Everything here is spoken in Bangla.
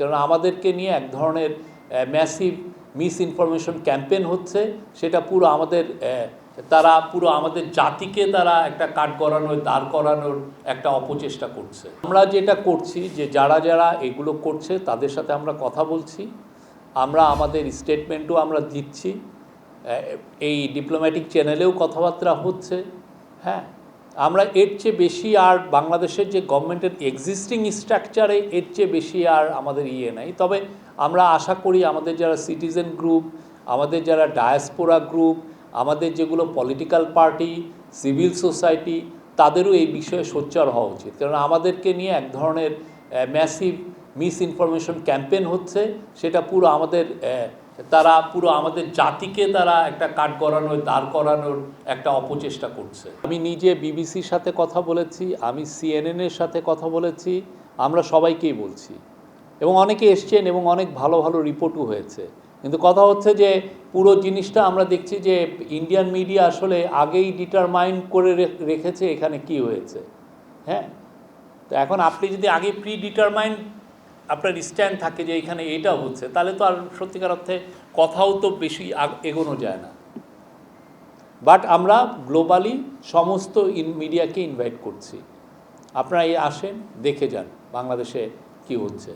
কারণ আমাদেরকে নিয়ে এক ধরনের ম্যাসিভ মিস ইনফরমেশন ক্যাম্পেন হচ্ছে। সেটা পুরো আমাদের তারা পুরো আমাদের জাতিকে তারা একটা কাঠ করানোর দাঁড় করানোর একটা অপচেষ্টা করছে। আমরা যেটা করছি যে যারা যারা এগুলো করছে তাদের সাথে আমরা কথা বলছি। আমরা আমাদের স্টেটমেন্টও আমরা দিচ্ছি। এই ডিপ্লোম্যাটিক চ্যানেলেও কথাবার্তা হচ্ছে। হ্যাঁ আমরা এর চেয়ে বেশি আর বাংলাদেশের যে গভর্নমেন্টের এক্সিস্টিং স্ট্রাকচারে এর চেয়ে বেশি আর আমাদের ইয়ে নাই। তবে আমরা আশা করি আমাদের যারা সিটিজেন গ্রুপ আমাদের যারা ডায়াসপোরা গ্রুপ আমাদের যেগুলো পলিটিক্যাল পার্টি সিভিল সোসাইটি তাদেরও এই বিষয়ে সোচ্চার হওয়া উচিত। কারণ আমাদেরকে নিয়ে এক ধরনের ম্যাসিভ মিস ইনফরমেশন ক্যাম্পেন হচ্ছে, সেটা পুরো আমাদের তারা পুরো আমাদের জাতিকে তারা একটা কাঠ করানোর দাঁড় করানোর একটা অপচেষ্টা করছে। আমি নিজে বিবিসির সাথে কথা বলেছি, আমি সিএনএনের সাথে কথা বলেছি, আমরা সবাইকেই বলছি। এবং অনেকে এসছেন এবং অনেক ভালো ভালো রিপোর্টও হয়েছে। কিন্তু কথা হচ্ছে যে পুরো জিনিসটা আমরা দেখছি যে ইন্ডিয়ান মিডিয়া আসলে আগেই ডিটারমাইন করে রেখেছে এখানে কি হয়েছে। হ্যাঁ? তো এখন আপনি যদি আগে প্রি ডিটারমাইন আপনার স্ট্যান্ড থাকে যে এখানে এটা হচ্ছে, তাহলে তো আর সত্যিকার অর্থে কথাও তো বেশি এগোনো যায় না। বাট আমরা গ্লোবালি সমস্ত ইন মিডিয়াকে ইনভাইট করছি। আপনারা এই আসেন, দেখে যান বাংলাদেশে কি হচ্ছে।